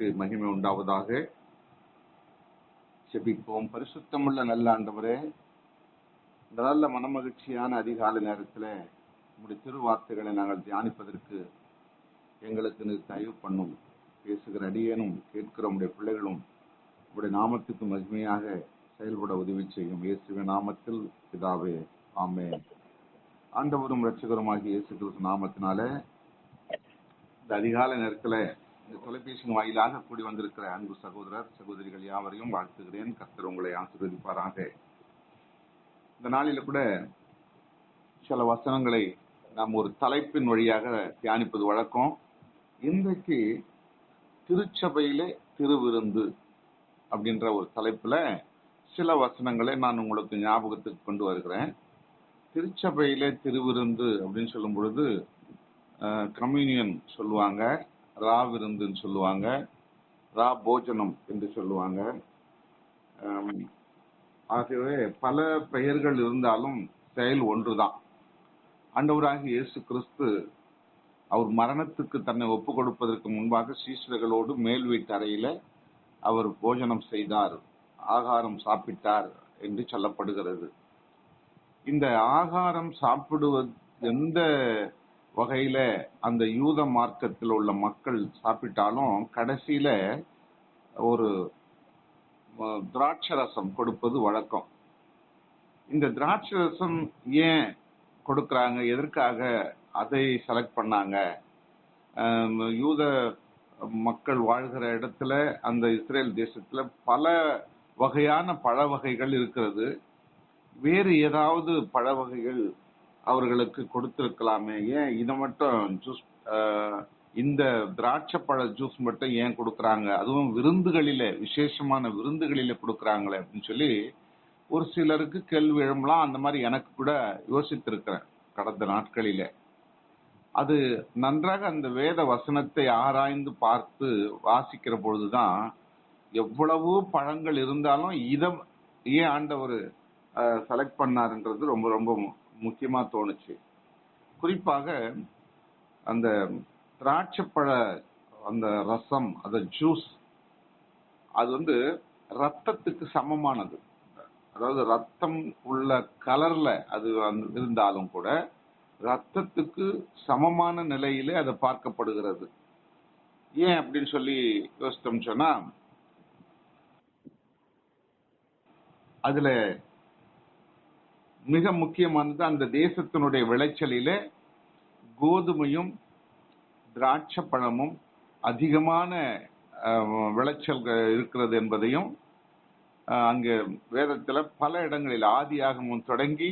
நாமத்திற்கு மகிமை உண்டாவதாக செபிப்போம். பரிசுத்தமுள்ள நல்ல ஆண்டவரே இந்த நல்ல மனமகிழ்ச்சியான அதிகாலை நேரத்தில் உங்களுடைய திருவார்த்தைகளை நாங்கள் தியானிப்பதற்கு எங்களுக்கு நீர் தயவு பண்ணும். பேசுகிற அடியேனும் கேட்கிற உடைய பிள்ளைகளும் உங்களுடைய நாமத்துக்கு மகிமையாக செயல்பட உதவி செய்யும். இயேசுவின் நாமத்தில் பிதாவே ஆமே ஆண்டவரும் ரட்சகருமாகிய இயேசு கிறிஸ்து நாமத்தினால இந்த அதிகாலை நேரத்தில் இந்த தொலைபேசியின் வாயிலாக கூடி வந்திருக்கிற அன்பு சகோதரர் சகோதரிகள் யாவரையும் வாழ்த்துகிறேன். கர்த்தர் உங்களை ஆசீர்வதிப்பாராக. இந்த நாளில கூட சில வசனங்களை நாம் ஒரு தலைப்பின் வழியாக தியானிப்பது வழக்கம். இன்றைக்கு திருச்சபையிலே திருவிருந்து அப்படின்ற ஒரு தலைப்புல சில வசனங்களை நான் உங்களுக்கு ஞாபகத்துக்கு கொண்டு வருகிறேன். திருச்சபையிலே திருவிருந்து அப்படின்னு சொல்லும் பொழுது கம்யூனியன் சொல்லுவாங்க. ரா விருந்துன்னு சொல்லுவாங்க. ரா போஜனம் என்று சொல்லுவாங்க. ஆகவே பல பெயர்கள் இருந்தாலும் செயல் ஒன்றுதான். ஆண்டவராகிய இயேசு கிறிஸ்து அவர் மரணத்துக்கு தன்னை ஒப்பு கொடுப்பதற்கு முன்பாக சீஷர்களோடு மேல் வீட்டு அறையில அவர் போஜனம் செய்தார். ஆகாரம் சாப்பிட்டார் என்று சொல்லப்படுகிறது. இந்த ஆகாரம் சாப்பிடுவது எந்த வகையில அந்த யூத மார்க்கத்தில் உள்ள மக்கள் சாப்பிட்டாலும் கடைசியில ஒரு திராட்சரசம் ரசம் கொடுப்பது வழக்கம். இந்த திராட்சரசம் ஏன் கொடுக்கறாங்க? எதற்காக அதை செலக்ட் பண்ணாங்க? யூத மக்கள் வாழ்கிற இடத்துல அந்த இஸ்ரேல் தேசத்துல பல வகையான பழ வகைகள் இருக்கிறது. வேறு ஏதாவது பழ வகைகள் அவர்களுக்கு கொடுத்திருக்கலாமே. ஏன்? இதை மட்டும் ஜூஸ் இந்த திராட்சை பழ ஜூஸ் மட்டும் ஏன் கொடுக்குறாங்க? அதுவும் விருந்துகளில விசேஷமான விருந்துகளில கொடுக்குறாங்களே அப்படின்னு சொல்லி ஒரு சிலருக்கு கேள்வி எழும்பலாம். அந்த மாதிரி எனக்கு கூட யோசித்திருக்கிறேன் கடந்த நாட்களில. அது நன்றாக அந்த வேத வசனத்தை ஆராய்ந்து பார்த்து வாசிக்கிற பொழுதுதான் எவ்வளவு பழங்கள் இருந்தாலும் இதை ஏன் ஆண்டவர் செலக்ட் பண்ணாருன்றது ரொம்ப ரொம்ப முக்கியமாக தோணுச்சு. குறிப்பாக அந்த திராட்சைப்பழ அந்த ரசம் அந்த ஜூஸ் அது வந்து ரத்தத்துக்கு சமமானது. அதாவது ரத்தம் உள்ள கலர்ல அது வந்து இருந்தாலும் கூட ரத்தத்துக்கு சமமான நிலையிலே அது பார்க்கப்படுகிறது. ஏன் அப்படின்னு சொல்லி யோசித்தோம் சொன்னா அதுல மிக முக்கியமானது அந்த தேசத்தினுடைய விளைச்சலில் கோதுமையும் திராட்சை பழமும் அதிகமான விளைச்சல்கள் விளைச்சல் இருக்கிறது என்பதையும் அங்கே வேதத்தில் பல இடங்களில் ஆதியாகமும் தொடங்கி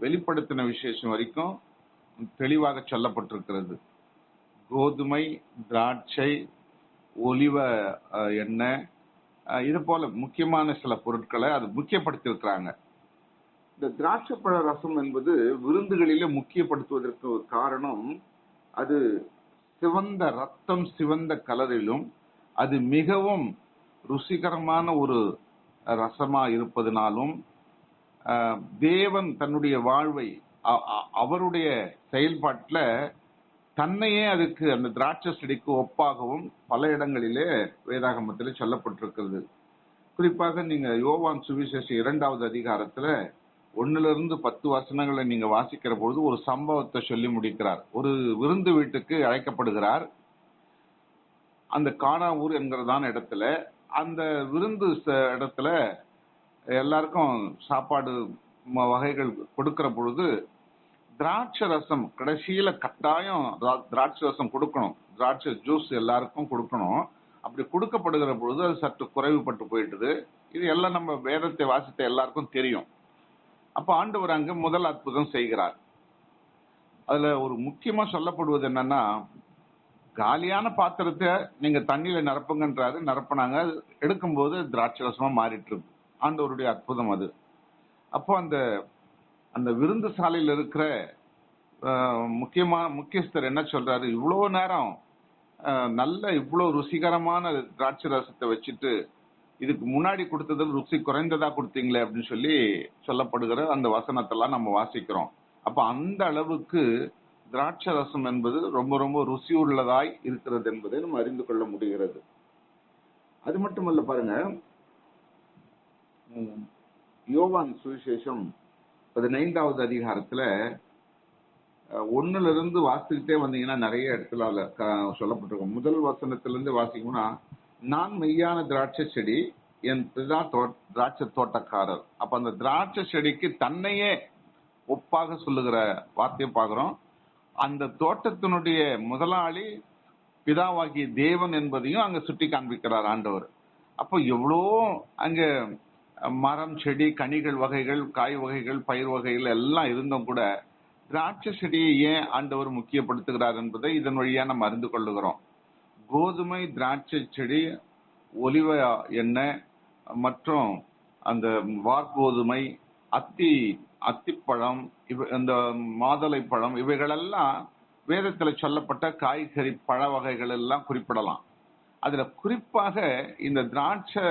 வெளிப்படுத்தின விசேஷம் வரைக்கும் தெளிவாக சொல்லப்பட்டிருக்கிறது. கோதுமை திராட்சை ஒலிவ எண்ணெய் இது போல முக்கியமான சில பொருட்களை அது முக்கியப்படுத்தியிருக்கிறாங்க. இந்த திராட்சைப்பழ ரசம் என்பது விருந்துகளிலே முக்கியப்படுத்துவதற்கு ஒரு காரணம் அது சிவந்த ரத்தம் சிவந்த கலரிலும் அது மிகவும் ருசிகரமான ஒரு ரசமா இருப்பதனாலும் தேவன் தன்னுடைய வாழ்வை அவருடைய செயல்பாட்டில் தன்னையே அதுக்கு அந்த திராட்சை செடிக்கு ஒப்பாகவும் பல இடங்களிலே வேதாகமத்திலே சொல்லப்பட்டிருக்கிறது. குறிப்பாக நீங்க யோவான் சுவிசேஷம் இரண்டாவது அதிகாரத்துல ஒண்ணுல இருந்து பத்து வசனங்களை நீங்க வாசிக்கிற பொழுது ஒரு சம்பவத்தை சொல்லி முடிக்கிறார். ஒரு விருந்து வீட்டுக்கு அழைக்கப்படுகிறார். அந்த காணாவூர் என்கிறதான இடத்துல அந்த விருந்து ச- இடத்துல எல்லாருக்கும் சாப்பாடு வகைகள் கொடுக்கிற பொழுது திராட்சை ரசம் கடைசியில கட்டாயம் திராட்சை ரசம் கொடுக்கணும். திராட்சை ஜூஸ் எல்லாருக்கும் கொடுக்கணும். அப்படி கொடுக்கப்படுகிற பொழுது அது சற்று குறைவுபட்டு போயிட்டுது. இது எல்லாம் நம்ம வேதத்தை வாசித்த எல்லாருக்கும் தெரியும். அப்ப ஆண்டவர் அங்க முதல் அற்புதம் செய்கிறார். அதுல ஒரு முக்கியமா சொல்லப்படுவது என்னன்னா காலியான பாத்திரத்தை நீங்க தண்ணியில நிரப்புங்கன்றாரு நிரப்புனாங்க. எடுக்கும்போது திராட்சை ரசமா மாறிட்டு இருக்கு ஆண்டவருடைய அற்புதம் அது. அப்போ அந்த அந்த விருந்து சாலையில இருக்கிற அஹ், முக்கியமான முக்கியஸ்தர் என்ன சொல்றாரு? இவ்வளவு நேரம் நல்ல இவ்வளவு ருசிகரமான திராட்சை ரசத்தை வச்சுட்டு இதுக்கு முன்னாடி கொடுத்ததில் ருசி குறைந்ததா கொடுத்தீங்களே அப்படின்னு சொல்லி சொல்லப்படுகிற அந்த வசனத்தெல்லாம் நம்ம வாசிக்கிறோம். அப்ப அந்த அளவுக்கு திராட்சை ரசம் என்பது ரொம்ப ரொம்ப ருசி உள்ளதாய் இருக்கிறது என்பதை நம்ம அறிந்து கொள்ள முடிகிறது. அது மட்டுமல்ல பாருங்க. யோவான் சுவிசேஷம் பதினைந்தாவது அதிகாரத்துல ஒன்னுல ஒண்ணுல இருந்து வாசிக்கிட்டே வந்தீங்கன்னா நிறைய இடத்துல சொல்லப்பட்டிருக்கோம் சொல்லப்பட்டிருக்கும். முதல் வசனத்துல இருந்து வாசிக்கணும்னா நான் மெய்யான திராட்சை செடி என் பிதா தோ- திராட்சை தோட்டக்காரர். அப்ப அந்த திராட்சை செடிக்கு தன்னையே ஒப்பாக சொல்லுகிற வார்த்தையை பார்க்கிறோம். அந்த தோட்டத்தினுடைய முதலாளி பிதாவாகிய தேவன் என்பதையும் அங்க சுட்டி காண்பிக்கிறார் ஆண்டவர். அப்போ எவ்வளோ அங்க மரம் செடி கனிகள் வகைகள் காய் வகைகள் பயிர் வகைகள் எல்லாம் இருந்தும் கூட திராட்சை செடியை ஏன் ஆண்டவர் முக்கியப்படுத்துகிறார் என்பதை இதன் வழியா நம்ம அறிந்து கொள்ளுகிறோம். கோதுமை திராட்சை செடி ஒலிவ எண்ணெய் மற்றும் அந்த வார்கோதுமை அத்தி அத்திப்பழம் இவ இந்த மாதுளை பழம் இவைகளெல்லாம் வேதத்தில் சொல்லப்பட்ட காய்கறி பழ வகைகள் எல்லாம் குறிப்பிடலாம். அதில் குறிப்பாக இந்த திராட்சை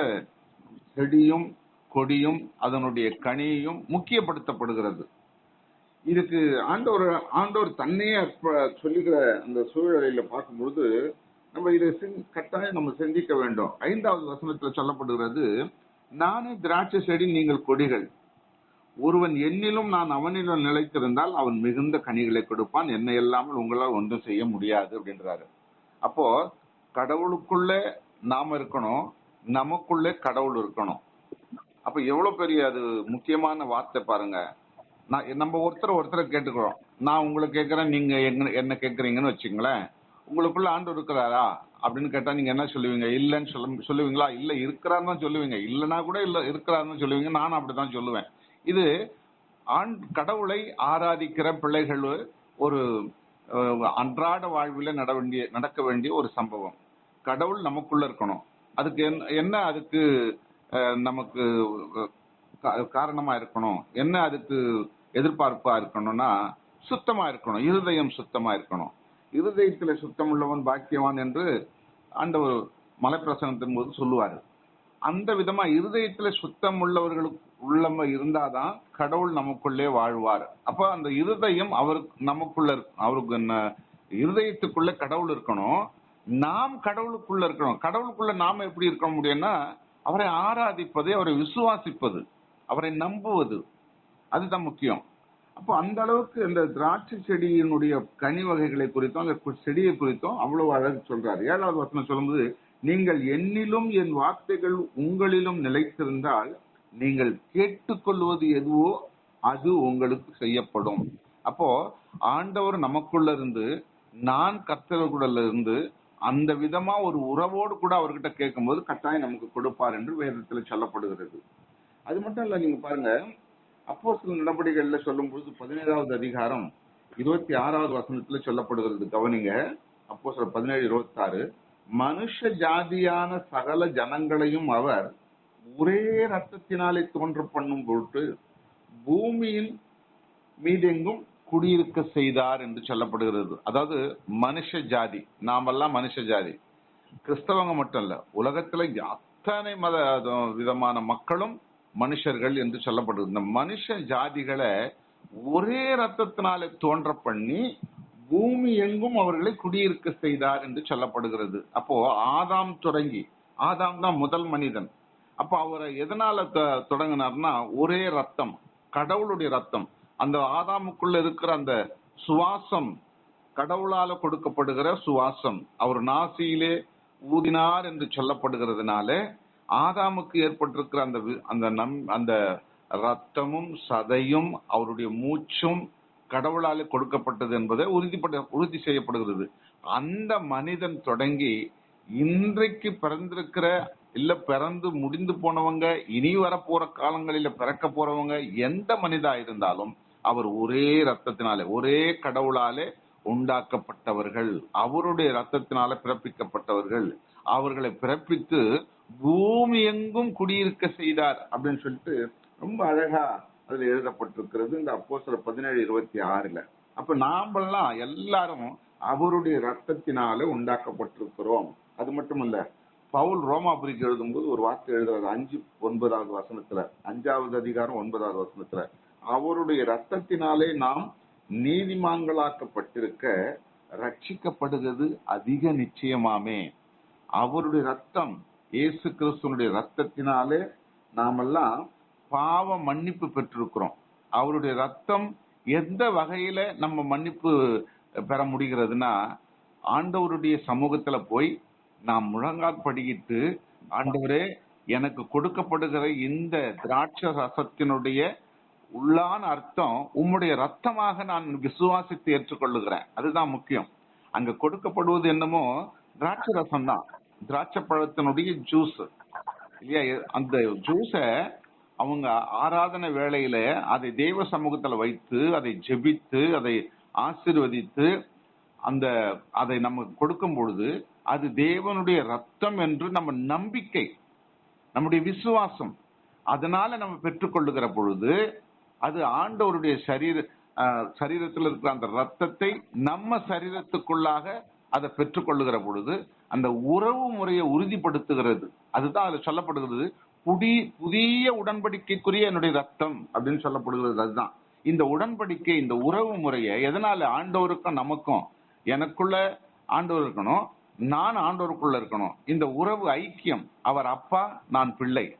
செடியும் கொடியும் அதனுடைய கனியும் முக்கியப்படுத்தப்படுகிறது. இதுக்கு ஆண்டவர் ஆண்டவர் தன்னையே சொல்லுகிற அந்த சூழ்நிலையில பார்க்கும்பொழுது நம்ம இதை கட்டாயம் நம்ம சிந்திக்க வேண்டும். ஐந்தாவது வசனத்துல சொல்லப்படுகிறது நானே திராட்சை செடி நீங்கள் கொடிகள். ஒருவன் என்னிலும் நான் அவனிலும் நிலைத்திருந்தால் அவன் மிகுந்த கனிகளை கொடுப்பான். என்னை இல்லாமல் உங்களால் ஒன்றும் செய்ய முடியாது அப்படின்றாரு. அப்போ கடவுளுக்குள்ள நாம இருக்கணும் நமக்குள்ளே கடவுள் இருக்கணும். அப்ப எவ்வளவு பெரிய அது முக்கியமான வார்த்தை பாருங்க. நான் நம்ம ஒருத்தர் ஒருத்தரை கேட்டுக்கிறோம். நான் உங்களை கேட்குறேன் நீங்க என்ன என்ன கேட்கறீங்கன்னு வச்சுங்களேன் உங்களுக்குள்ள ஆண்டு இருக்கிறாரா? அப்படின்னு கேட்டா நீங்க என்ன சொல்லுவீங்க? இல்லைன்னு சொல்ல சொல்லுவீங்களா? இல்ல இருக்கிறான்னு தான் சொல்லுவீங்க. இல்லைன்னா கூட இல்ல இருக்கிறாருன்னு சொல்லுவீங்க. நானும் அப்படிதான் சொல்லுவேன். இது ஆண் கடவுளை ஆராதிக்கிற பிள்ளைகள் ஒரு அன்றாட வாழ்வில் நட வேண்டிய நடக்க வேண்டிய ஒரு சம்பவம். கடவுள் நமக்குள்ள இருக்கணும். அதுக்கு என்ன- என்ன அதுக்கு நமக்கு காரணமா இருக்கணும்? என்ன அதுக்கு எதிர்பார்ப்பா இருக்கணும்னா சுத்தமா இருக்கணும். இருதயம் சுத்தமா இருக்கணும். இருதயத்தில் சுத்தம் உள்ளவன் பாக்கியவான் என்று ஆண்டவர் மலைப்பிரசனத்தின் போது சொல்லுவார். அந்த விதமா இருதயத்துல சுத்தம் உள்ளவர்களுக்கு உள்ளம இருந்தாதான் கடவுள் நமக்குள்ளே வாழ்வார். அப்ப அந்த இருதயம் அவருக்கு நமக்குள்ள அவருக்கு என்ன இருதயத்துக்குள்ள கடவுள் இருக்கணும். நாம் கடவுளுக்குள்ள இருக்கணும். கடவுளுக்குள்ள நாம எப்படி இருக்க முடியும்னா அவரை ஆராதிப்பது அவரை விசுவாசிப்பது அவரை நம்புவது அதுதான் முக்கியம். அப்போ அந்த அளவுக்கு அந்த திராட்சை செடியினுடைய கனி வகைகளை குறித்தும் அந்த செடியை குறித்தும் அவ்வளவு அழகு சொல்றாரு. ஏழாவது வசனம் சொல்லும்போது நீங்கள் என்னிலும் என் வார்த்தைகள் உங்களிலும் நிலைத்திருந்தால் நீங்கள் கேட்டுக்கொள்வது எதுவோ அது உங்களுக்கு செய்யப்படும். அப்போ ஆண்டவர் நமக்குள்ள இருந்து நான் கர்த்தருக்குள்ள இருந்து அந்த விதமா ஒரு உறவோடு கூட அவர்கிட்ட கேட்கும்போது கட்டாயம் நமக்கு கொடுப்பார் என்று வேதத்துல சொல்லப்படுகிறது. அது மட்டும் இல்ல நீங்க பாருங்க அப்போ சில நடவடிக்கைகள்ல சொல்லும் பொழுது பதினேழாவது அதிகாரம் இருபத்தி ஆறாவது வசனத்துல சொல்லப்படுகிறது. கவனிங்க. அப்போ சில பதினேழு இருபத்தி ஆறு மனுஷ ஜாதியான சகல ஜனங்களையும் அவர் ஒரே ரத்தத்தினாலே தோன்ற பண்ணும் பொருட்டு பூமியின் மீதெங்கும் குடியிருக்க செய்தார் என்று சொல்லப்படுகிறது. அதாவது மனுஷ ஜாதி. நாமெல்லாம் மனுஷ ஜாதி. கிறிஸ்தவங்க மட்டும் இல்ல உலகத்துல அத்தனை மத விதமான மக்களும் மனுஷர்கள் என்று சொல்லப்படுது. இந்த மனுஷ ஜாதிகளை ஒரே ரத்தத்தினால தோன்ற பண்ணி பூமி எங்கும் அவர்களை குடியிருக்க செய்தார் என்று சொல்லப்படுகிறது. அப்போ ஆதாம் தொடங்கி ஆதாம் தான் முதல் மனிதன். அப்ப அவரை எதனால த- தொடங்கினார்னா ஒரே ரத்தம் கடவுளுடைய ரத்தம் அந்த ஆதாமுக்குள்ள இருக்கிற அந்த சுவாசம் கடவுளால கொடுக்கப்படுகிற சுவாசம் அவர் நாசியிலே ஊதினார் என்று சொல்லப்படுகிறதுனால ஆதாமுக்கு ஏற்பட்டிருக்கிற அந்த அந்த நம் அந்த ரத்தமும் சதையும் அவருடைய மூச்சும் கடவுளாலே கொடுக்கப்பட்டது என்பதை உறுதிப்பட உறுதி செய்யப்படுகிறது. அந்த மனிதன் தொடங்கி இன்றைக்கு பிறந்திருக்கிற இல்ல பிறந்து முடிந்து போனவங்க இனி வரப்போற காலங்களில பிறக்க போறவங்க எந்த மனிதா இருந்தாலும் அவர் ஒரே ரத்தத்தினாலே ஒரே கடவுளாலே உண்டாக்கப்பட்டவர்கள். அவருடைய ரத்தத்தினால பிறப்பிக்கப்பட்டவர்கள். அவர்களை பிறப்பித்து பூமி எங்கும் குடியிருக்க செய்தார் அப்படின்னு சொல்லிட்டு ரொம்ப அழகா அதுல எழுதப்பட்டிருக்கிறது இந்த அப்போ பதினேழு இருபத்தி ஆறுல. அப்ப நாமெல்லாம் எல்லாரும் அவருடைய ரத்தத்தினால உண்டாக்கப்பட்டிருக்கிறோம். அது மட்டும் இல்ல பவுல் ரோமாபுரிக்கு எழுதும்போது ஒரு வார்த்தை எழுதுறாரு அஞ்சு ஒன்பதாவது வசனத்துல அஞ்சாவது அதிகாரம் ஒன்பதாவது வசனத்துல. அவருடைய ரத்தத்தினாலே நாம் நீதிமான்களாக்கப்பட்டிருக்க ரட்சிக்கப்படுகிறது அதிக நிச்சயமாமே. அவருடைய ரத்தம் இயேசு கிறிஸ்துவனுடைய ரத்தத்தினாலே நாமெல்லாம் பாவ மன்னிப்பு பெற்றிருக்கிறோம். அவருடைய ரத்தம் எந்த வகையில நம்ம மன்னிப்பு பெற முடிகிறதுனா ஆண்டவருடைய சமூகத்துல போய் நாம் முழங்கால் படியிட்டு ஆண்டவரே எனக்கு கொடுக்கப்படுகிற இந்த திராட்ச ரசத்தினுடைய உள்ளான அர்த்தம் உம்முடைய ரத்தமாக நான் விசுவாசித்து ஏற்றுக்கொள்ளுகிறேன். அதுதான் முக்கியம். அங்க கொடுக்கப்படுவது என்னமோ திராட்சை ரசம் தான் திராட்சை பழத்தினுடைய ஜூஸ் இல்லையா? அந்த ஜூஸை அவங்க ஆராதனை வேளையில அதை தெய்வ சமூகத்துல வைத்து அதை ஜெபித்து அதை ஆசீர்வதித்து அந்த அதை நம்ம கொடுக்கும் பொழுது அது தேவனுடைய ரத்தம் என்று நம்ம நம்பிக்கை நம்முடைய விசுவாசம். அதனால நம்ம பெற்றுக்கொள்ளுகிற பொழுது அது ஆண்டவருடைய சரீர சரீரத்தில் இருக்கிற அந்த ரத்தத்தை நம்ம சரீரத்துக்குள்ளாக அதை பெற்றுக்கொள்ளுகிற பொழுது அந்த உறவு முறையை உறுதிப்படுத்துகிறது. அதுதான் அதுல சொல்லப்படுகிறது. புடி புதிய உடன்படிக்கைக்குரிய என்னுடைய ரத்தம் அப்படின்னு சொல்லப்படுகிறது. அதுதான். இந்த உடன்படிக்கை இந்த உறவு முறையை எதனால ஆண்டவருக்கும் நமக்கும் எனக்குள்ள ஆண்டவர் இருக்கணும் நான் ஆண்டவருக்குள்ள இருக்கணும். இந்த உறவு ஐக்கியம். அவர் அப்பா நான் பிள்ளை.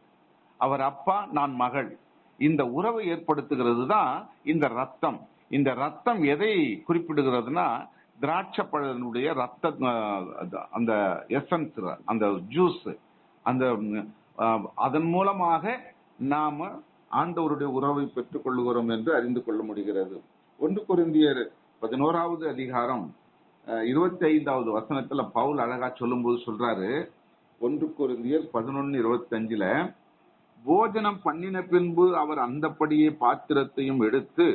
அவர் அப்பா நான் மகள். இந்த உறவை ஏற்படுத்துகிறது தான் இந்த ரத்தம். இந்த ரத்தம் எதை குறிப்பிடுகிறதுனா திராட்சை பழனுடைய ரத்த அந்த எசன்ஸ் அந்த ஜூஸ் அந்த அதன் மூலமாக நாம ஆண்டவருடைய உறவை பெற்றுக் கொள்ளுகிறோம் என்று அறிந்து கொள்ள முடிகிறது. ஒன்று கொரிந்தியர் பதினோராவது அதிகாரம் இருபத்தி ஐந்தாவது வசனத்துல பவுல் அழகா சொல்லும்போது சொல்றாரு. ஒன்று கொரிந்தியர் பதினொன்னு இருபத்தி அஞ்சுல போஜனம் பண்ணின பின்பு அவர் அந்தப்படியே பாத்திரத்தையும் எடுத்து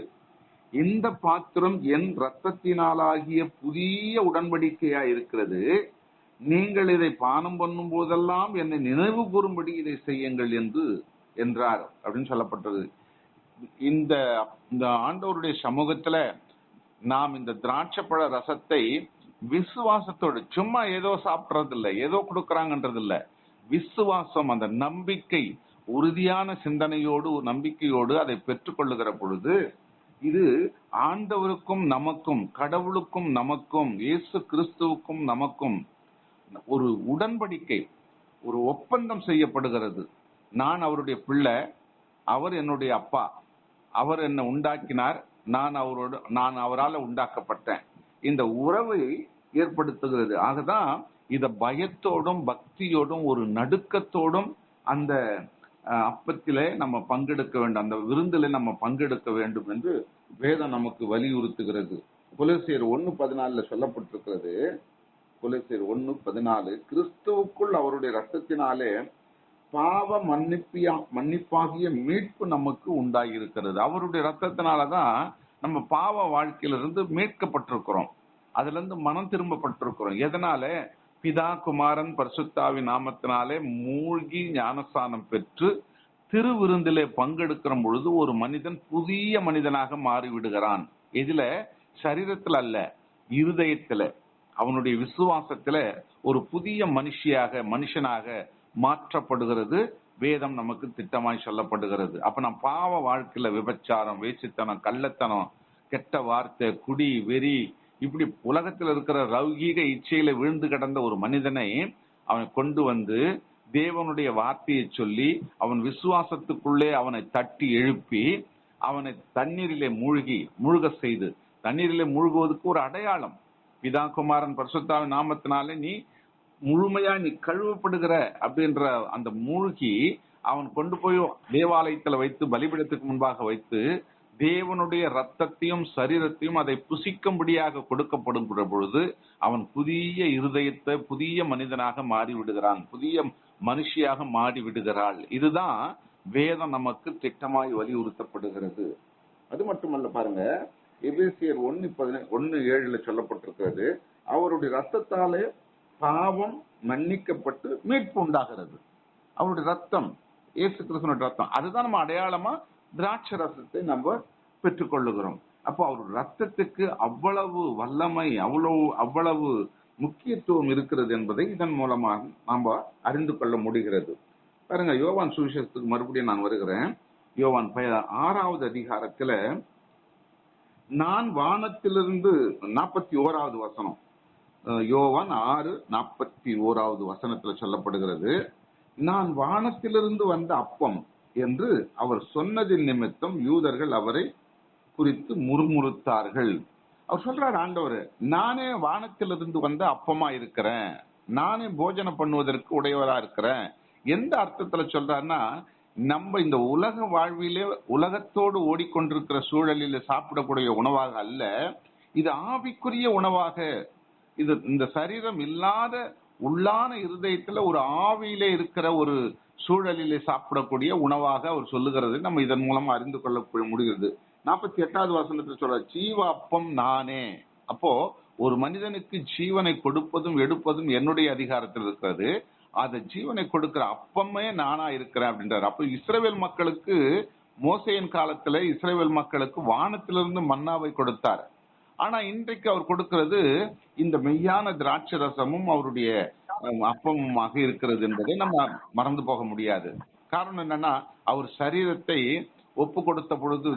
இந்த பாத்திரம் என் ரத்தத்தினாலாகிய புதிய உடன்படிக்கையா இருக்கிறது. நீங்கள் இதை பானம் பண்ணும் போதெல்லாம் என்னை நினைவு கூறும்படி இதை செய்யுங்கள் என்று என்றார் அப்படின்னு சொல்லப்பட்டது. இந்த இந்த ஆண்டவருடைய சமூகத்துல நாம் இந்த திராட்சைப்பழ ரசத்தை விசுவாசத்தோடு சும்மா ஏதோ சாப்பிடுறது இல்ல ஏதோ கொடுக்கறாங்கன்றது இல்ல விசுவாசம் அந்த நம்பிக்கை உறுதியான சிந்தனையோடு ஒரு நம்பிக்கையோடு அதை பெற்றுக்கொள்ளுகிற பொழுது இது ஆண்டவருக்கும் நமக்கும் கடவுளுக்கும் நமக்கும் இயேசு கிறிஸ்துவுக்கும் நமக்கும் ஒரு உடன்படிக்கை ஒரு ஒப்பந்தம் செய்யப்படுகிறது. நான் அவருடைய பிள்ளை அவர் என்னுடைய அப்பா. அவர் என்னை உண்டாக்கினார் நான் அவரோடு நான் அவரால் உண்டாக்கப்பட்டேன். இந்த உறவை ஏற்படுத்துகிறது. ஆகதான் இத பயத்தோடும் பக்தியோடும் ஒரு நடுக்கத்தோடும் அந்த அப்பத்திலே நம்ம பங்கெடுக்க வேண்டும். அந்த விருந்திலே நம்ம பங்கெடுக்க வேண்டும் என்று வேதம் நமக்கு வலியுறுத்துகிறது. புலசியர் ஒன்னு பதினாலுல சொல்லப்பட்டிருக்கிறது. புலசியர் ஒன்னு பதினாலு கிறிஸ்துவுக்குள் அவருடைய ரத்தத்தினாலே பாவ மன்னிப்பியா மன்னிப்பாகிய மீட்பு நமக்கு உண்டாகியிருக்கிறது அவருடைய ரத்தத்தினாலதான் நம்ம பாவ வாழ்க்கையிலிருந்து மீட்கப்பட்டிருக்கிறோம். அதுல இருந்து மனம் திரும்பப்பட்டிருக்கிறோம். எதனால? பிதா குமாரன் பரிசுத்தாவி நாமத்தினாலே மூழ்கி ஞானஸ்தானம் பெற்று திருவிருந்திலே பங்கெடுக்கிற பொழுது ஒரு மனிதன் புதிய மனிதனாக மாறி விடுகிறான் இதுல சரீரத்துல அல்ல இருதயத்துல. அவனுடைய விசுவாசத்துல ஒரு புதிய மனுஷியாக மனுஷனாக மாற்றப்படுகிறது. வேதம் நமக்கு திட்டமாய் சொல்லப்படுகிறது. அப்ப நான் பாவ வாழ்க்கையில விபச்சாரம் வேசித்தனம் கள்ளத்தனம் கெட்ட வார்த்தை குடி வெறி இப்படி உலகத்தில் இருக்கிற லௌகீக இச்சையில விழுந்து கிடந்த ஒரு மனிதனை அவனை கொண்டு வந்து தேவனுடைய வார்த்தையை சொல்லி அவன் விசுவாசத்துக்குள்ளே அவனை தட்டி எழுப்பி அவனை தண்ணீரிலே மூழ்கி மூழ்க செய்து தண்ணீரிலே மூழ்குவதற்கு ஒரு அடையாளம். பிதா குமாரன் பரிசுத்தாவின் நாமத்தினாலே நீ முழுமையா நீ கழுவப்படுகிற அப்படின்ற அந்த மூழ்கி அவன் கொண்டு போய் தேவாலயத்துல வைத்து பலிபீடத்துக்கு முன்பாக வைத்து தேவனுடைய ரத்தத்தையும் சரீரத்தையும் அதை புசிக்கும்படியாக கொடுக்கப்படும் பொழுது அவன் புதிய இருதயத்தை புதிய மனிதனாக மாறி விடுகிறான் புதிய மனுஷியாக மாறி விடுகிறாள் இதுதான் வேதம் நமக்கு திட்டமாய் வலியுறுத்தப்படுகிறது. அது மட்டுமல்ல பாருங்க எபிசியர் ஒன்னு பதினே ஒன்னு ஏழுல சொல்லப்பட்டிருக்கிறது அவருடைய ரத்தத்தாலே பாவம் மன்னிக்கப்பட்டு மீட்பு உண்டாகிறது அவருடைய ரத்தம் இயேசு கிருஷ்ணனுடைய ரத்தம் அதுதான் நம்ம அடையாளமா திராட்சை ரசத்தை நம்ம பெற்றுக்கொள்ளுகிறோம். அப்போ அவர் ரத்தத்துக்கு அவ்வளவு வல்லமை அவ்வளவு அவ்வளவு முக்கியத்துவம் இருக்கிறது என்பதை இதன் மூலமாக நாம் அறிந்து கொள்ள முடிகிறது. பாருங்க யோவான் சுவிசேஷத்துக்கு மறுபடியும் நான் வருகிறேன். யோவான் பய ஆறாவது அதிகாரத்துல நான் வானத்திலிருந்து நாற்பத்தி ஓராவது வசனம். யோவான் ஆறு நாற்பத்தி ஓராவது வசனத்துல சொல்லப்படுகிறது. நான் வானத்திலிருந்து வந்த அப்பம் என்று அவர் சொன்னதின் நிமித்தம் யூதர்கள் அவரை குறித்து முறுமுறுத்தார்கள். அவர் சொல்றாரு ஆண்டவர் நானே வானத்திலிருந்து வந்த அப்பமா இருக்கிறேன். நானே போஜனம் பண்ணுவதற்கு உடையவரா இருக்கிறேன். எந்த அர்த்தத்துல சொல்றாருன்னா நம்ம இந்த உலக வாழ்விலே உலகத்தோடு ஓடிக்கொண்டிருக்கிற சூழலில் சாப்பிடக்கூடிய உணவாக அல்ல இது ஆவிக்குரிய உணவாக. இது இந்த சரீரம் இல்லாத உள்ளான இருதயத்துல ஒரு ஆவியிலே இருக்கிற ஒரு சூழலிலே சாப்பிடக்கூடிய உணவாக அவர் சொல்லுகிறது. நம்ம இதன் மூலம் அறிந்து கொள்ள முடிகிறது. நாற்பத்தி எட்டாவது வசனத்தில் சொல்ற ஜீவ அப்பம் நானே. அப்போ ஒரு மனிதனுக்கு ஜீவனை கொடுப்பதும் எடுப்பதும் என்னுடைய அதிகாரத்தில் இருக்கிறது. அந்த ஜீவனை கொடுக்கிற அப்பமே நானா இருக்கிறேன் அப்படின்றாரு. அப்போ இஸ்ரேவேல் மக்களுக்கு மோசையின் காலத்துல இஸ்ரேவேல் மக்களுக்கு வானத்திலிருந்து மன்னாவை கொடுத்தார். ஆனா இன்றைக்கு அவர் கொடுக்கிறது இந்த மெய்யான திராட்சை ரசமும் அவருடைய அப்பமுமாக இருக்கிறது என்பதை நம்ம மறந்து போக முடியாது. காரணம் என்னன்னா அவர் சரீரத்தை ஒப்பு கொடுத்த பொழுது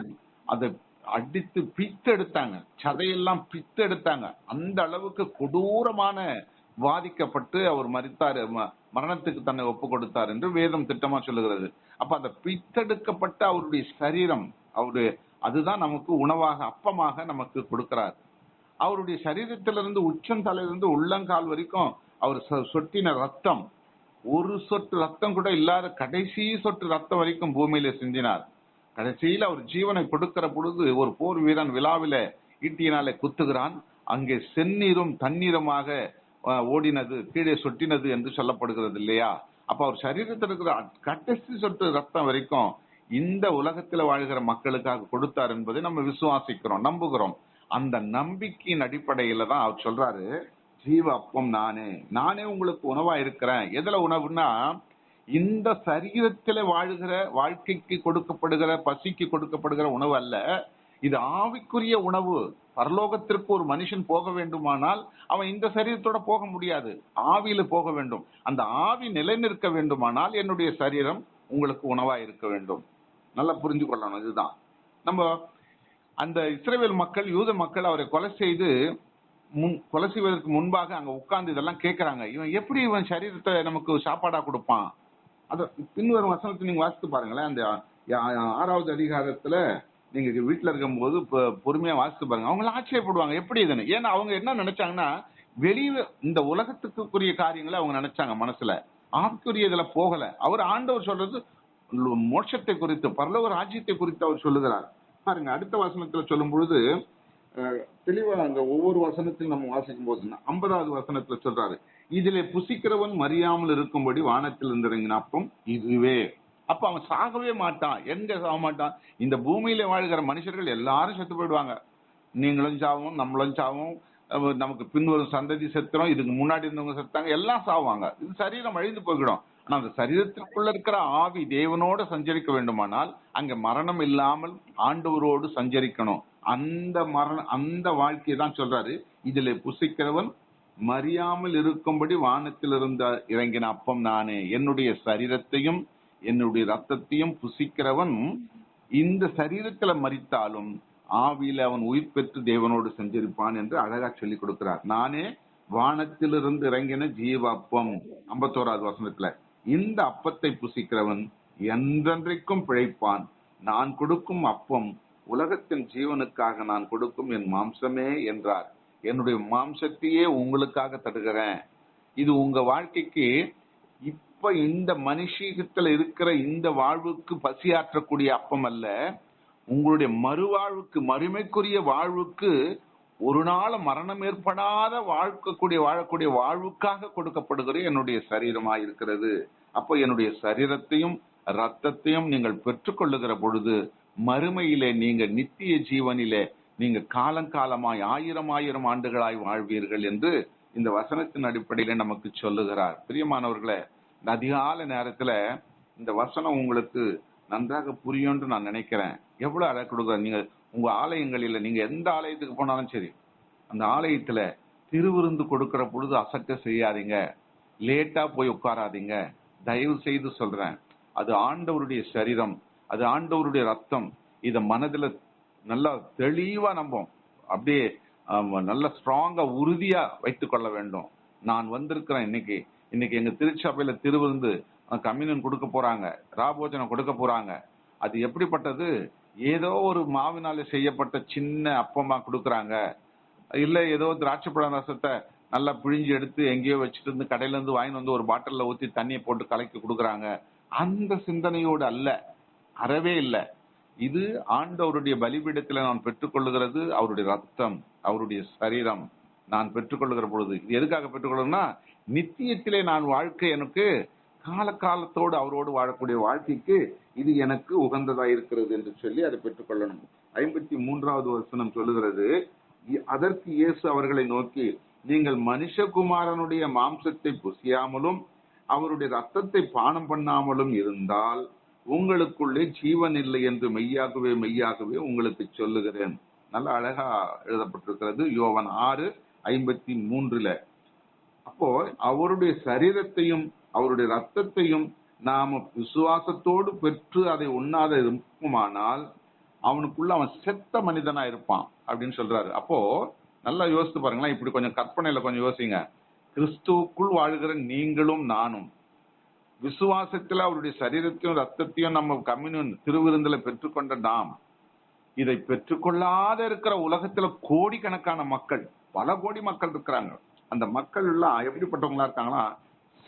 அதை அடித்து பித்தெடுத்தாங்க. சதையெல்லாம் பித்தெடுத்தாங்க. அந்த அளவுக்கு கொடூரமான வாதிக்கப்பட்டு அவர் மறித்தார். மரணத்துக்கு தன்னை ஒப்பு கொடுத்தார் என்று வேதம் திட்டமா சொல்லுகிறது. அப்ப அந்த பித்தெடுக்கப்பட்ட அவருடைய சரீரம் அவருடைய அதுதான் நமக்கு உணவாக அப்பமாக நமக்கு கொடுக்கிறார். அவருடைய சரீரத்திலிருந்து உச்சந்தலையிலிருந்து உள்ளங்கால் வரைக்கும் அவர் சொட்டின ரத்தம் ஒரு சொட்டு ரத்தம் கூட இல்லாத கடைசி சொட்டு ரத்தம் வரைக்கும் பூமியில சிந்தினார். கடைசியில் அவர் ஜீவனை கொடுக்கிற பொழுது ஒரு போர் வீரன் விழாவில ஈட்டியினாலே குத்துகிறான். அங்கே செந்நீரும் தண்ணீருமாக ஓடினது கீழே சொட்டினது என்று சொல்லப்படுகிறது இல்லையா? அப்ப அவர் சரீரத்தில் இருக்கிற கடைசி சொட்டு ரத்தம் வரைக்கும் இந்த உலகத்துல வாழ்கிற மக்களுக்காக கொடுத்தார் என்பதை நம்ம விசுவாசிக்கிறோம் நம்புகிறோம். அந்த நம்பிக்கையின் அடிப்படையில தான் அவர் சொல்றாரு ஜீவ அப்பம் நானே. நானே உங்களுக்கு உணவா இருக்கிறேன். எதுல உணவுன்னா இந்த சரீரத்துல வாழ்கிற வாழ்க்கைக்கு கொடுக்கப்படுகிற பசிக்கு கொடுக்கப்படுகிற உணவு அல்ல. இது ஆவிக்குரிய உணவு. பரலோகத்திற்கு ஒரு மனுஷன் போக வேண்டுமானால் அவன் இந்த சரீரத்தோட போக முடியாது. ஆவியில போக வேண்டும். அந்த ஆவி நிலைநிற்க வேண்டுமானால் என்னுடைய சரீரம் உங்களுக்கு உணவா இருக்க வேண்டும். நல்லா புரிஞ்சு கொள்ளணும் இதுதான். நம்ம அந்த இஸ்ரேவேல் மக்கள் யூத மக்கள் அவரை கொலை செய்து முன் கொலை செய்வதற்கு முன்பாக அங்க உட்கார்ந்து இதெல்லாம் கேட்கறாங்க இவன் எப்படி இவன் சரீரத்தை நமக்கு சாப்பாடா கொடுப்பான்? அத பின்வரும் வசனத்தை நீங்க வாசித்து பாருங்களேன். அந்த ஆறாவது அதிகாரத்துல நீங்க வீட்டுல இருக்கும் போது பொறுமையா வாசித்து பாருங்க. அவங்க ஆச்சரியப்படுவாங்க. எப்படி இதுன்னு? ஏன்னா அவங்க என்ன நினைச்சாங்கன்னா வெளியே இந்த உலகத்துக்குரிய காரியங்களை அவங்க நினைச்சாங்க மனசுல. ஆவிக்குரிய இதுல போகல. அவர் ஆண்டவர் சொல்றது மோட்சத்தை குறித்து பரலோக ராஜ்யத்தை குறித்து அவர் சொல்லுகிறார். பாருங்க அடுத்த வசனத்துல சொல்லும் பொழுது தெளிவா அங்க ஒவ்வொரு வசனத்திலும் நம்ம வாசிக்கும் போது ஐம்பதாவது வசனத்துல சொல்றாரு. இதிலே புசிக்கிறவன் மறியாமல் இருக்கும்படி வானத்தில் இறங்கின அப்பம் இதுவே. அப்ப அவன் சாகவே மாட்டான். எங்க சாக மாட்டான்? இந்த பூமியில வாழ்கிற மனுஷர்கள் எல்லாரும் செத்து போயிடுவாங்க. நீங்களும் சாவும் நம்மளும் சாவும் நமக்கு பின்வரும் சந்ததி செத்துறோம் இதுக்கு முன்னாடி இருந்தவங்க செத்தாங்க எல்லாம் சாவாங்க. இது சரீரம் அழிந்து போய்கிடும் ஆனா அந்த சரீரத்திற்குள்ள இருக்கிற ஆவி தேவனோட சஞ்சரிக்க வேண்டுமானால் அங்க மரணம் இல்லாமல் ஆண்டவரோடு சஞ்சரிக்கணும். அந்த மரணம் அந்த வாழ்க்கையை தான் சொல்றாரு. இதுல புசிக்கிறவன் மறியாமல் இருக்கும்படி வானத்தில் இருந்த இறங்கின அப்பம் நானே. என்னுடைய சரீரத்தையும் என்னுடைய ரத்தத்தையும் புசிக்கிறவன் இந்த சரீரத்துல மறித்தாலும் ஆவியில அவன் உயிர் பெற்று தேவனோடு சஞ்சரிப்பான் என்று அழகா சொல்லி கொடுக்கிறார். நானே வானத்திலிருந்து இறங்கின ஜீவாப்பம் ஐம்பத்தோராவது வசனத்துல. இந்த அப்பத்தை புசிக்கிறவன் என்றென்றைக்கும் பிழைப்பான். நான் கொடுக்கும் அப்பம் உலகத்தின் ஜீவனுக்காக நான் கொடுக்கும் என் மாம்சமே என்றார். என்னுடைய மாம்சத்தையே உங்களுக்காக தடுகிறேன் இது உங்க வாழ்க்கைக்கு இப்ப இந்த மனுஷீகத்துல இருக்கிற இந்த வாழ்வுக்கு பசியாற்றக்கூடிய அப்பம் அல்ல. உங்களுடைய மறுவாழ்வுக்கு மறுமைக்குரிய வாழ்வுக்கு ஒரு நாள் மரணம் ஏற்படாத வாழ்க்கக்கூடிய வாழக்கூடிய வாழ்வுக்காக கொடுக்கப்படுகிற என்னுடைய சரீரமா இருக்கிறது. அப்போ என்னுடைய சரீரத்தையும் ரத்தத்தையும் நீங்கள் பெற்றுக்கொள்ளுகிற பொழுது மறுமையிலே நீங்க நித்திய ஜீவனிலே நீங்க காலங்காலமாய் ஆயிரம் ஆயிரம் ஆண்டுகளாய் வாழ்வீர்கள் என்று இந்த வசனத்தின் அடிப்படையில நமக்கு சொல்லுகிறார். பிரியமானவர்களே இந்த அதிகால நேரத்துல இந்த வசனம் உங்களுக்கு நன்றாக புரியும் நான் நினைக்கிறேன். எவ்வளவு அழகு கொடுக்குற நீங்க உங்க ஆலயங்களில் நீங்க எந்த ஆலயத்துக்கு போனாலும் சரி அந்த ஆலயத்துல திருவிருந்து கொடுக்கிற பொழுது அசட்ட செய்யாதீங்க. லேட்டா போய் உட்காராதீங்க. தயவு செய்து சொல்றேன். அது ஆண்டவருடைய சரீரம் அது ஆண்டவருடைய ரத்தம். இதை மனதில் நல்லா தெளிவா நம்போம். அப்படியே நல்ல ஸ்ட்ராங்கா உறுதியா வைத்துக் கொள்ள வேண்டும். நான் வந்திருக்கிறேன் இன்னைக்கு. இன்னைக்கு எங்க திருச்சபையில திருவிருந்து கம்யூனியன் கொடுக்க போறாங்க ராபோஜனம் கொடுக்க போறாங்க. அது எப்படிப்பட்டது? ஏதோ ஒரு மாவினால செய்யப்பட்ட சின்ன அப்பமா கொடுக்குறாங்க. இல்ல ஏதோ திராட்சை பழ ரசத்தை நல்லா பிழிஞ்சு எடுத்து எங்கேயோ வச்சுட்டு இருந்து கடையில இருந்து வாங்கிட்டு வந்து ஒரு பாட்டில்ல ஊத்தி தண்ணியை போட்டு கலக்கி கொடுக்குறாங்க. அந்த சிந்தனையோடு அல்ல. அறவே இல்லை. இது ஆண்டவருடைய பலிபீடத்தில் நான் பெற்றுக்கொள்ளுகிறது. அவருடைய ரத்தம் அவருடைய சரீரம் நான் பெற்றுக்கொள்ளுகிற பொழுது. இது எதுக்காக பெற்றுக்கொள்ளணும்னா நித்தியத்திலே நான் வாழ்க்கை எனக்கு காலகாலத்தோடு அவரோடு வாழக்கூடிய வாழ்க்கைக்கு இது எனக்கு உகந்ததா இருக்கிறது என்று சொல்லி அதை பெற்றுக்கொள்ளணும். ஐம்பத்தி மூன்றாவது வசனம் சொல்லுகிறது அதற்கு இயேசு அவர்களை நோக்கி நீங்கள் மனுஷகுமாரனுடைய மாம்சத்தை புசியாமலும் அவருடைய ரத்தத்தை பானம் பண்ணாமலும் இருந்தால் உங்களுக்குள்ளே ஜீவன் இல்லை என்று மெய்யாகவே மெய்யாகவே உங்களுக்கு சொல்லுகிறேன். நல்ல அழகா எழுதப்பட்டிருக்கிறது யோவன் ஆறு ஐம்பத்தி மூன்றுல அப்போ அவருடைய சரீரத்தையும் அவருடைய ரத்தத்தையும் நாம விசுவாசத்தோடு பெற்று அதை உண்ணாத இருக்குமானால் அவனுக்குள்ள அவன் செத்த மனிதனா இருப்பான் அப்படின்னு சொல்றாரு. அப்போ நல்லா யோசித்து பாருங்களேன். இப்படி கொஞ்சம் கற்பனையில கொஞ்சம் யோசிங்க. கிறிஸ்துவுக்குள் வாழ்கிற நீங்களும் நானும் விசுவாசத்துல அவருடைய சரீரத்தையும் ரத்தத்தையும் நம்ம கம்யூனியன் திருவிருந்துல பெற்றுக்கொண்ட நாம் இதை பெற்றுக்கொள்ளாத இருக்கிற உலகத்துல கோடிக்கணக்கான மக்கள் பல கோடி மக்கள் இருக்கிறாங்க. அந்த மக்கள் எல்லாம் எப்படிப்பட்டவங்களா இருக்காங்கன்னா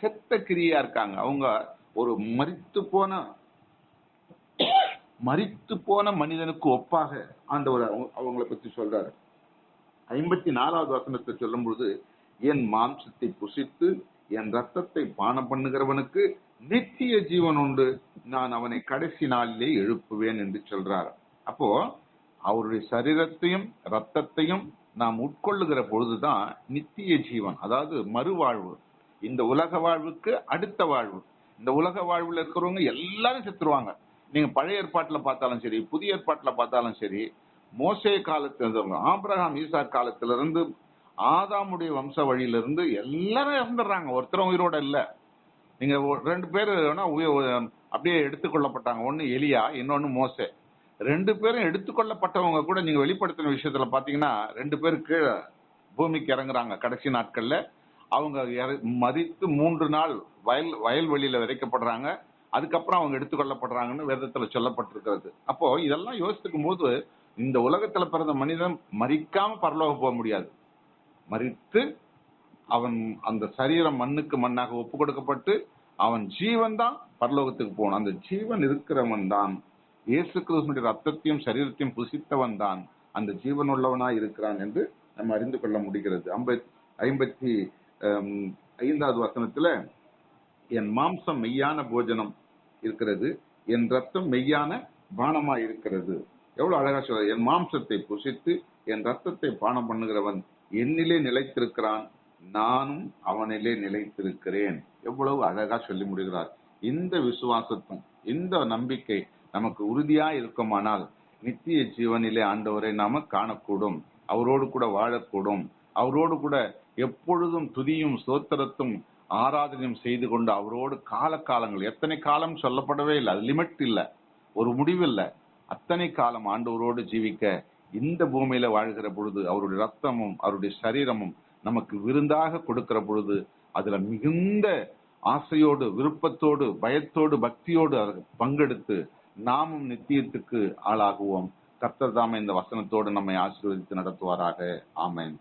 செத்த கிரியா இருக்காங்க. அவங்க ஒரு மறித்து போன மறித்து போன மனிதனுக்கு ஒப்பாக ஆண்டவர் அவங்க- அவங்கள பத்தி சொல்றாரு. ஐம்பத்தி நாலாவது வசனத்தை சொல்லும் பொழுது என் மாம்சத்தை புசித்து என் ரத்தத்தை பானம் பண்ணுகிறவனுக்கு நித்திய ஜீவன் உண்டு. நான் அவனை கடைசி நாளிலே எழுப்புவேன் என்று சொல்றார். அப்போ அவருடைய சரீரத்தையும் ரத்தத்தையும் நாம் உட்கொள்ளுகிற பொழுதுதான் நித்திய ஜீவன் அதாவது மறுவாழ்வு இந்த உலக வாழ்வுக்கு அடுத்த வாழ்வு. இந்த உலக வாழ்வுல இருக்கிறவங்க எல்லாரும் செத்துருவாங்க. நீங்க பழைய ஏற்பாட்டுல பார்த்தாலும் சரி புதிய ஏற்பாட்டுல பார்த்தாலும் சரி மோசே காலத்துல ஆபிரகாம் ஈசா காலத்துல இருந்து ஆதாமுடைய வம்ச வழியிலிருந்து எல்லாரும் இறந்துடுறாங்க. ஒருத்தரும் உயிரோட இல்ல. நீங்க ரெண்டு பேர் வேணா அப்படியே எடுத்துக்கொள்ளப்பட்டாங்க. ஒன்னு எலியா இன்னொன்னு மோசே. ரெண்டு பேரும் எடுத்துக்கொள்ளப்பட்டவங்க கூட நீங்க வெளிப்படுத்தின விஷயத்துல பாத்தீங்கன்னா ரெண்டு பேர் கீழே பூமிக்கு இறங்குறாங்க. கடைசி நாட்கள்ல அவங்க மதித்து மூன்று நாள் வயல் வயல்வெளியில விதைக்கப்படுறாங்க. அதுக்கப்புறம் அவங்க எடுத்துக்கொள்ளப்படுறாங்கன்னு வேதத்துல சொல்லப்பட்டிருக்கிறது. அப்போ இதெல்லாம் யோசித்துக்கும் போது இந்த உலகத்துல பிறந்த மனிதன் மறிக்காம பரலோகம் போக முடியாது. மறித்து அவன் அந்த சரீரம் மண்ணுக்கு மண்ணாக ஒப்பு கொடுக்கப்பட்டு அவன் ஜீவன் தான் பரலோகத்துக்கு போகணும். அந்த ஜீவன் இருக்கிறவன் தான். இயேசு கிறிஸ்துடைய ரத்தத்தையும் சரீரத்தையும் புசித்தவன் தான். அந்த ஜீவன் உள்ளவனா இருக்கிறான் என்று நம்ம அறிந்து கொள்ள முடிகிறது. ஐம்பத்தி ஐம்பத்தி ஐந்தாவது வசனத்துல என் மாம்சம் மெய்யான போஜனம் இருக்கிறது என் ரத்தம் மெய்யான பானமா இருக்கிறது. எவ்வளவு அழகா சொல்ற என் மாம்சத்தை புசித்து என் ரத்தத்தை பானம் பண்ணுகிறவன் என்னிலே நிலைத்திருக்கிறான் நானும் அவனிலே நிலைத்திருக்கிறேன். எவ்வளவு அழகா சொல்லி முடிகிறார். இந்த விசுவாசத்தும் இந்த நம்பிக்கை நமக்கு உறுதியா இருக்குமானால் நித்திய ஜீவனிலே ஆண்டவரை நாம காணக்கூடும். அவரோடு கூட வாழக்கூடும். அவரோடு கூட எப்பொழுதும் துதியும் ஸ்தோத்திரத்தும் ஆராதனையும் செய்து கொண்டு அவரோடு காலகாலங்கள் எத்தனை காலம் சொல்லப்படவே இல்லை அது லிமிட் இல்ல ஒரு முடிவு இல்ல. அத்தனை காலம் ஆண்டவரோடு ஜீவிக்க இந்த பூமியில வாழ்கிற பொழுது அவருடைய ரத்தமும் அவருடைய சரீரமும் நமக்கு விருந்தாக கொடுக்கிற பொழுது அதுல மிகுந்த ஆசையோடு விருப்பத்தோடு பயத்தோடு பக்தியோடு பங்கெடுத்து நாமும் நித்தியத்துக்கு ஆளாகுவோம். கர்த்தர் தாமே இந்த வசனத்தோடு நம்மை ஆசீர்வதித்து நடத்துவாராக. ஆமேன்.